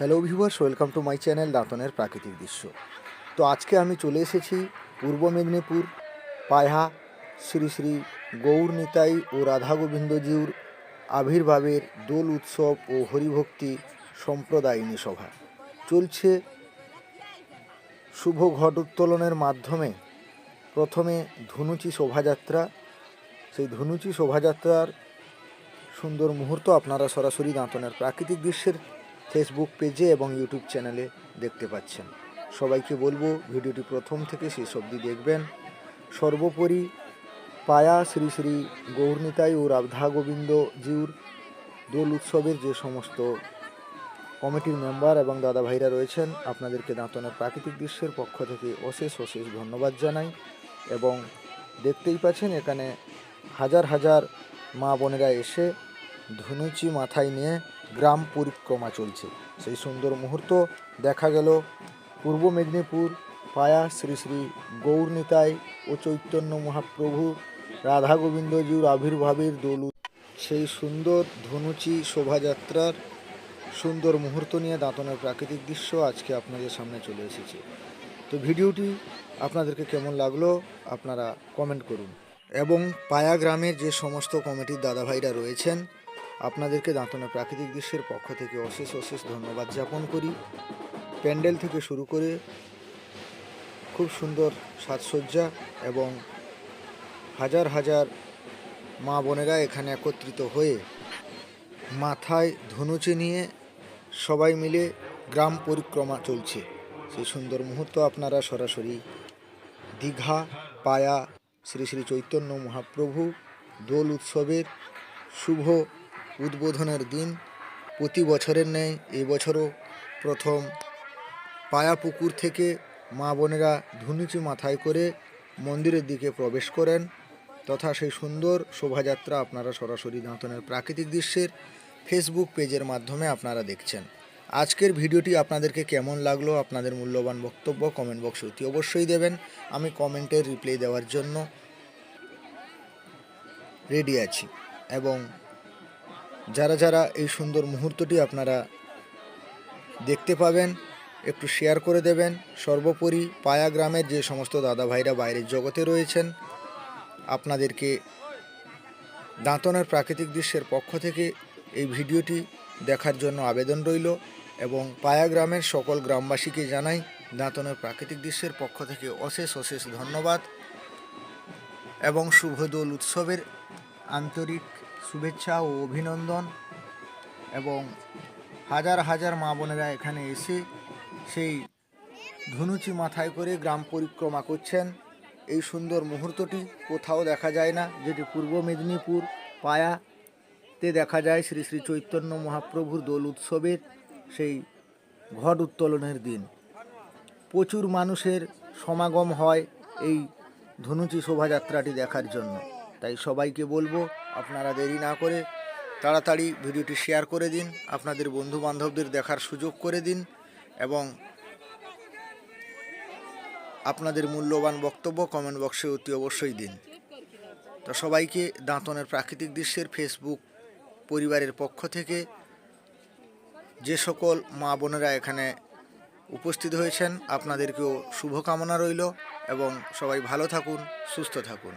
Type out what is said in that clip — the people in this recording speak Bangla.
Hello viewers welcome to my channel দাঁতনের প্রাকৃতিক দৃশ্য তো আজকে আমি চলে এসেছি পূর্ব মেদিনীপুর, পায়হা, শ্রী শ্রী গৌর নিতাই ও রাধা গোবিন্দজিউর আবির্ভাবের দোল উৎসব ও হরিভক্তি সম্প্রদায়িনী সভা। চলছে শুভ ঘট উত্তোলনের মাধ্যমে প্রথমে ধনুচি শোভাযাত্রা। সেই ধনুচি শোভাযাত্রার সুন্দর মুহূর্ত আপনারা সরাসরি দাঁতনের প্রাকৃতিক দৃশ্যের ফেসবুক পেজে এবং ইউটিউব চ্যানেলে দেখতে পাচ্ছেন। সবাইকে বলব, ভিডিওটি প্রথম থেকে শেষ অবধি দেখবেন। সর্বোপরি পায়া শ্রী শ্রী গৌরনিতাই ও রাধা গোবিন্দ জিউর দোল উৎসবের যে সমস্ত কমিটির মেম্বার এবং দাদা ভাইরা রয়েছেন, আপনাদেরকে দাঁতনের প্রাকৃতিক দৃশ্যের পক্ষ থেকে অশেষ অশেষ ধন্যবাদ জানাই এবং দেখতেই পাচ্ছেন এখানে হাজার হাজার মা বোনেরা এসে ধুনুচি মাথায় নিয়ে গ্রাম পরিক্রমা চলছে। সেই সুন্দর মুহূর্ত দেখা গেল পূর্ব মেদিনীপুর পায়া শ্রী শ্রী গৌরনিতাই ও চৈতন্য মহাপ্রভু রাধা গোবিন্দজিউর আবির্ভাবের দোল সেই সুন্দর ধনুচি শোভাযাত্রার সুন্দর মুহূর্ত নিয়ে দাঁতনের প্রাকৃতিক দৃশ্য আজকে আপনাদের সামনে চলে এসেছে। তো ভিডিওটি আপনাদেরকে কেমন লাগল আপনারা কমেন্ট করুন। এবং পায়া গ্রামের যে সমস্ত কমিটির দাদাভাইরা রয়েছেন আপনাদেরকে দাঁতনা প্রাকৃতিক দৃশ্যের পক্ষ থেকে অশেষ অশেষ ধন্যবাদ জ্ঞাপন করি। প্যান্ডেল থেকে শুরু করে খুব সুন্দর সাজসজ্জা এবং হাজার হাজার মা বোনেরা এখানে একত্রিত হয়ে মাথায় ধনুচে নিয়ে সবাই মিলে গ্রাম পরিক্রমা চলছে। সেই সুন্দর মুহূর্ত আপনারা সরাসরি দীঘা, পায়া, শ্রী শ্রী চৈতন্য মহাপ্রভু দোল উৎসবের শুভ উদ্বোধনের দিন। প্রতি বছরের ন্যায় এবছরও প্রথম পায়া পুকুর থেকে মা বোনেরা ধুনুচি মাথায় করে মন্দিরের দিকে প্রবেশ করেন তথা সেই সুন্দর শোভাযাত্রা আপনারা সরাসরি দাঁতনের প্রাকৃতিক দৃশ্যের ফেসবুক পেজের মাধ্যমে আপনারা দেখছেন। আজকের ভিডিওটি আপনাদেরকে কেমন লাগল, আপনাদের মূল্যবান বক্তব্য কমেন্ট বক্সে অতি অবশ্যই দেবেন। আমি কমেন্টের রিপ্লাই দেওয়ার জন্য রেডি আছি এবং যারা যারা এই সুন্দর মুহূর্তটি আপনারা দেখতে পাবেন, একটু শেয়ার করে দেবেন। সর্বোপরি পায়া গ্রামের যে সমস্ত দাদা ভাইরা বাইরের জগতে রয়েছেন, আপনাদেরকে দাঁতনের প্রাকৃতিক দৃশ্যের পক্ষ থেকে এই ভিডিওটি দেখার জন্য আবেদন রইল এবং পায়া গ্রামের সকল গ্রামবাসীকে জানাই দাঁতনের প্রাকৃতিক দৃশ্যের পক্ষ থেকে অশেষ অশেষ ধন্যবাদ এবং শুভ দোল উৎসবের আন্তরিক শুভেচ্ছা ও অভিনন্দন এবং হাজার হাজার মা বোনেরা এখানে এসে সেই ধুনুচি মাথায় করে গ্রাম পরিক্রমা করছেন। এই সুন্দর মুহূর্তটি কোথাও দেখা যায় না, যেটি পূর্ব মেদিনীপুর পায়াতে দেখা যায় শ্রী শ্রী চৈতন্য মহাপ্রভুর দোল উৎসবের সেই ঘট উত্তোলনের দিন। প্রচুর মানুষের সমাগম হয় এই ধনুচি শোভাযাত্রাটি দেখার জন্য। তাই সবাইকে বলব আপনারা দেরি না করে তাড়াতাড়ি ভিডিওটি শেয়ার করে দিন, আপনাদের বন্ধু বান্ধবদের দেখার সুযোগ করে দিন এবং আপনাদের মূল্যবান বক্তব্য কমেন্ট বক্সে অতি অবশ্যই দিন। তো সবাইকে দাঁতনের প্রাকৃতিক দৃশ্যের ফেসবুক পরিবারের পক্ষ থেকে যে সকল মা বোনেরা এখানে উপস্থিত হয়েছেন, আপনাদেরকেও শুভকামনা রইল এবং সবাই ভালো থাকুন, সুস্থ থাকুন।